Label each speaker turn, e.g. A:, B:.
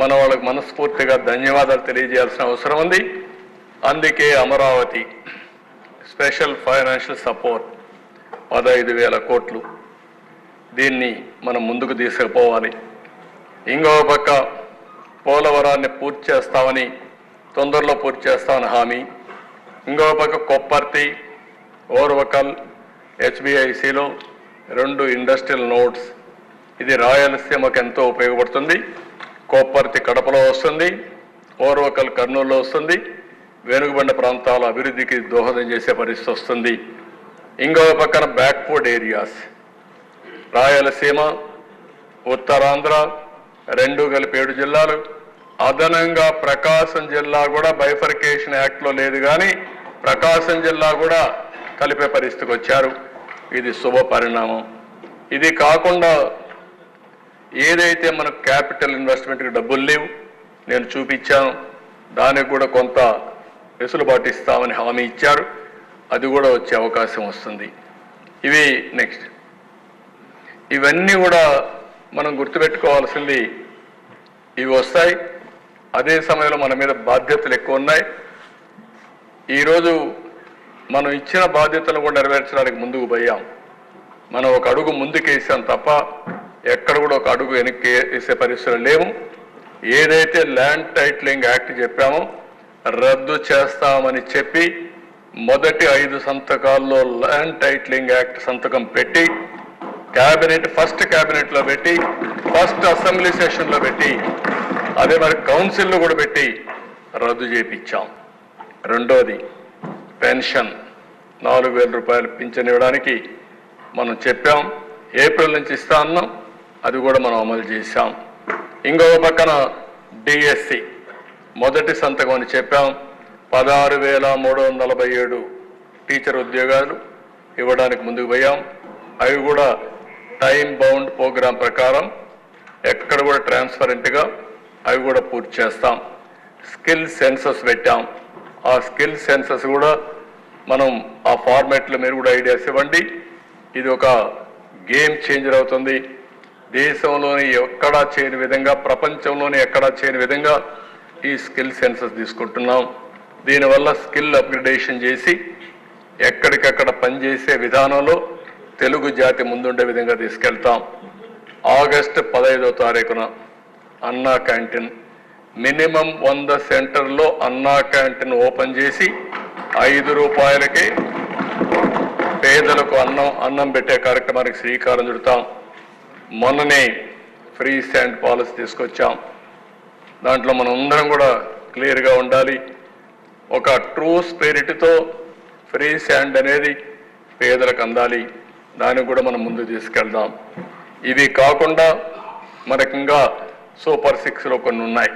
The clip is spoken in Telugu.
A: మన వాళ్ళకి మనస్ఫూర్తిగా ధన్యవాదాలు తెలియజేయాల్సిన అవసరం ఉంది. అందుకే అమరావతి స్పెషల్ ఫైనాన్షియల్ సపోర్ట్ పదహైదు వేల కోట్లు దీన్ని మనం ముందుకు తీసుకుపోవాలి. ఇంకో పక్క పోలవరాన్ని పూర్తి చేస్తామని తొందరలో పూర్తి చేస్తామని హామీ. ఇంకో పక్క కొప్పర్తి ఓర్వకల్ హెచ్బిఐసిలో రెండు ఇండస్ట్రియల్ నోట్స్. ఇది రాయలసీమకు ఎంతో ఉపయోగపడుతుంది. కోప్పర్తి కడపలో వస్తుంది ఓర్వకల్ కర్నూలులో వస్తుంది వెనుకబడిన ప్రాంతాల అభివృద్ధికి దోహదం చేసే పరిస్థితి వస్తుంది. ఇంకో పక్కన బ్యాక్వర్డ్ ఏరియాస్ రాయలసీమ ఉత్తరాంధ్ర రెండు కలిపి ఏడు జిల్లాలు. అదనంగా ప్రకాశం జిల్లా కూడా బైఫర్కేషన్ యాక్ట్లో లేదు కానీ ప్రకాశం జిల్లా కూడా కలిపే పరిస్థితికి వచ్చారు. ఇది శుభ పరిణామం. ఇది కాకుండా ఏదైతే మనకు క్యాపిటల్ ఇన్వెస్ట్మెంట్కి డబ్బులు లేవు నేను చూపించాను. దానికి కూడా కొంత వెసులుబాటు ఇస్తామని హామీ ఇచ్చారు. అది కూడా వచ్చే అవకాశం వస్తుంది. ఇవి నెక్స్ట్ ఇవన్నీ కూడా మనం గుర్తుపెట్టుకోవాల్సింది ఇవి వస్తాయి. అదే సమయంలో మన మీద బాధ్యతలు ఎక్కువ ఉన్నాయి. ఈరోజు మనం ఇచ్చిన బాధ్యతలను కూడా నెరవేర్చడానికి ముందుకు పోయాం. మనం ఒక అడుగు ముందుకేసాం తప్ప ఎక్కడ కూడా ఒక అడుగు వెనక్కి వేసే పరిస్థితులు లేవు. ఏదైతే ల్యాండ్ టైటిలింగ్ యాక్ట్ చెప్పామో రద్దు చేస్తామని చెప్పి మొదటి ఐదు సంతకాల్లో ల్యాండ్ టైటిలింగ్ యాక్ట్ సంతకం పెట్టి క్యాబినెట్ ఫస్ట్ క్యాబినెట్లో పెట్టి ఫస్ట్ అసెంబ్లీ సెషన్లో పెట్టి అదే మరి కౌన్సిల్లో కూడా పెట్టి రద్దు చేపించాం. రెండోది పెన్షన్. నాలుగు వేల రూపాయలు పింఛన్ ఇవ్వడానికి మనం చెప్పాం. ఏప్రిల్ నుంచి ఇస్తా అన్నాం. అది కూడా మనం అమలు చేశాం. ఇంకొక పక్కన డిఎస్సి మొదటి సంతకం అని చెప్పాం. పదహారు వేల మూడు వందల నలభై ఏడు టీచర్ ఉద్యోగాలు ఇవ్వడానికి ముందుకు పోయాం. అవి కూడా టైం బౌండ్ ప్రోగ్రాం ప్రకారం ఎక్కడ కూడా ట్రాన్స్పరెంట్గా అవి కూడా పూర్తి చేస్తాం. స్కిల్ సెన్సస్ పెట్టాం. ఆ స్కిల్ సెన్సస్ కూడా మనం ఆ ఫార్మాట్లో మీరు కూడా ఐడియాస్ ఇవ్వండి. ఇది ఒక గేమ్ చేంజర్ అవుతుంది. దేశంలోని ఎక్కడా చేయని విధంగా ప్రపంచంలోని ఎక్కడా చేయని విధంగా ఈ స్కిల్ సెన్సస్ తీసుకుంటున్నాం. దీనివల్ల స్కిల్ అప్గ్రేడేషన్ చేసి ఎక్కడికక్కడ పనిచేసే విధానంలో తెలుగు జాతి ముందుండే విధంగా తీసుకెళ్తాం. ఆగస్టు పదహైదో తారీఖున అన్నా క్యాంటీన్. మినిమం వంద సెంటర్లో అన్నా క్యాంటీన్ ఓపెన్ చేసి ఐదు రూపాయలకి పేదలకు అన్నం అన్నం పెట్టే కార్యక్రమానికి శ్రీకారం చుడతాం. మొన్ననే ఫ్రీ స్టాండ్ పాలసీ తీసుకొచ్చాం. దాంట్లో మనం అందరం కూడా క్లియర్గా ఉండాలి. ఒక ట్రూ స్పిరిట్తో ఫ్రీ స్టాండ్ అనేది పేదలకు అందాలి. దానికి కూడా మనం ముందు తీసుకెళ్దాం. ఇవి కాకుండా మనకింకా సూపర్ సిక్స్లో కొన్ని ఉన్నాయి.